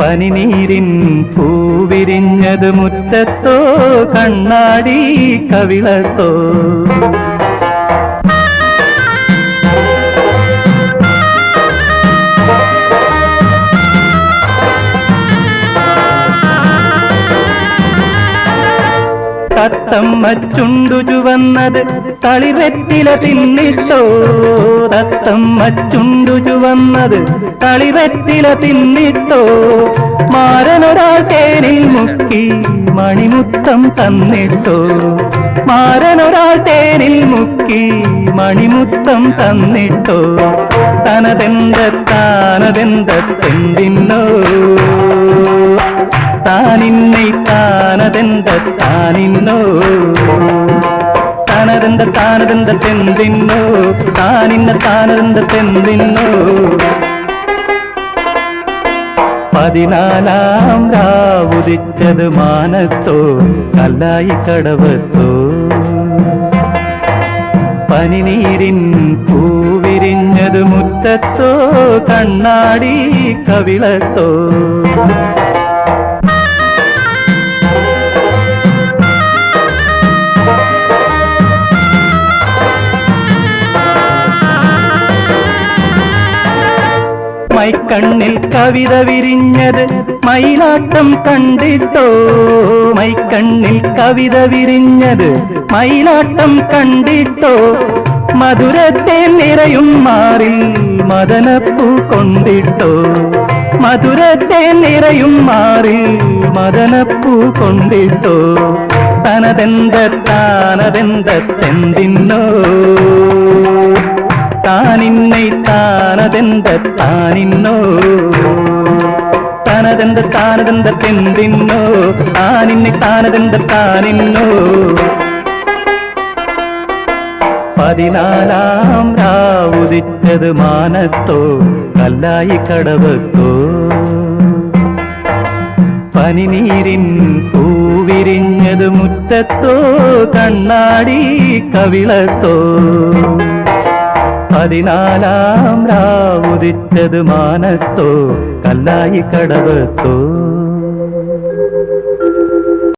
പനിനീരിൻ പൂവിരിഞ്ഞത് മുറ്റത്തോ കണ്ണാടി കവിളത്തോ. തത്തമ്മ ചുണ്ടു ചുവന്നത് തളിവെറ്റില തിന്നിട്ടോ? തത്തമ്മ ചുണ്ടു ചുവന്നത് തളിവെറ്റില തിന്നിട്ടോ? മാരനൊരാൾ തേനിൽ മുക്കി മണിമുത്തം തന്നിട്ടോ? മാരനൊരാൾ തേനിൽ മുക്കി മണിമുത്തം തന്നിട്ടോ? തനതെന്ത താനതെന്തെന്തിന്നോ താനിന്നെ താനതെന്ത താനിന്നോ? താനതെന്ത താനതെന്ത തെന്തിന്നോ? താനിന്ന താനതെന്ത തെന്തിന്നോ? പതിനാലാം രാവുദിച്ചത് മാനത്തോ കല്ലായി കടവത്തോ? പനിനീരിൻ പൂവിരിഞ്ഞത് മുറ്റത്തോ കണ്ണാടി കവിളത്തോ? മൈക്കണ്ണിൽ കവിത വിരിഞ്ഞത് മയിലാട്ടം കണ്ടിട്ടോ? മൈക്കണ്ണിൽ കവിത വിരിഞ്ഞത് മയിലാട്ടം കണ്ടിട്ടോ? മധുരത്തെ നിറയും മാറി മദനപ്പൂ കൊണ്ടിട്ടോ? മധുരത്തെ നിറയും മാറി മദനപ്പൂ കൊണ്ടിട്ടോ? തനതെന്ത താനതെന്തെന്തിന്നോ താനിന്നെ താനതെന്ത താനിന്നോ? താനതെന്ത താനതെന്ത തെന്തിന്നോ താനിന്നെ താനതെന്ത താനിന്നോ? പതിനാലാം രാവുദിച്ചത് മാനത്തോ കല്ലായി കടവത്തോ? പനിനീരിൻ പൂവിരിഞ്ഞത് മുറ്റത്തോ കണ്ണാടി കവിളത്തോ? പതിനാലാം രാവുദിച്ചത് മാനത്തോ കല്ലായി കടവത്തോ.